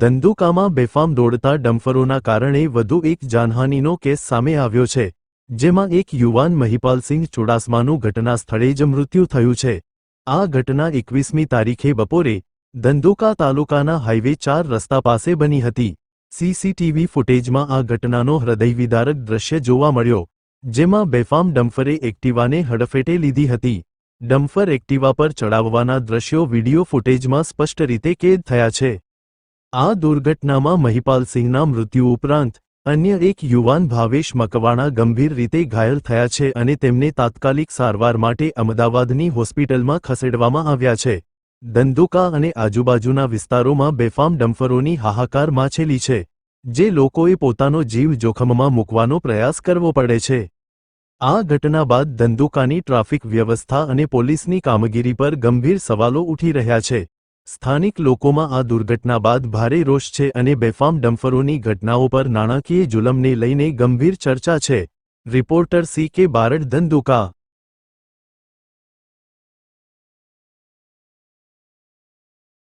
ધંધુકામાં બેફામ દોડતા ડમ્ફરોના કારણે વધુ એક જાનહાનિનો કેસ સામે આવ્યો છે, જેમાં એક યુવાન મહિપાલસિંહ ચુડાસમાનું ઘટના સ્થળે જ મૃત્યુ થયું છે. આ ઘટના એકવીસમી તારીખે બપોરે ધંધુકા તાલુકાના હાઇવે ચાર રસ્તા પાસે બની હતી. સીસીટીવી ફૂટેજમાં આ ઘટનાનો હૃદયવિદારક દ્રશ્ય જોવા મળ્યો, જેમાં બેફામ ડમ્ફરે એક્ટિવાને હડફેટે લીધી હતી. ડમ્ફર એક્ટિવા પર ચડાવવાના દ્રશ્યો વિડિયો ફૂટેજમાં સ્પષ્ટ રીતે કેદ થયા છે. આ દુર્ઘટનામાં મહિપાલસિંહના મૃત્યુ ઉપરાંત, અન્ય એક યુવાન ભાવેશ મકવાણા ગંભીર રીતે ઘાયલ થયા છે અને તેમને તાત્કાલિક સારવાર માટે અમદાવાદની હોસ્પિટલમાં ખસેડવામાં આવ્યા છે. ધંધુકા અને આજુબાજુના વિસ્તારોમાં બેફામ ડમ્ફરોની હાહાકાર માછેલી છે, જે લોકોએ પોતાનો જીવ જોખમમાં મૂકવાનો પ્રયાસ કરવો પડે છે. આ ઘટના બાદ ધંધુકાની ટ્રાફિક વ્યવસ્થા અને પોલીસની કામગીરી પર ગંભીર સવાલો ઉઠી રહ્યા છે. સ્થાનિક લોકોમાં આ દુર્ઘટના બાદ ભારે રોષ છે અને બેફામ ડમ્ફરોની ઘટનાઓ પર નાણાકીય જુલમને લઈને ગંભીર ચર્ચા છે. રિપોર્ટર સી કે બારડ ધંધુકા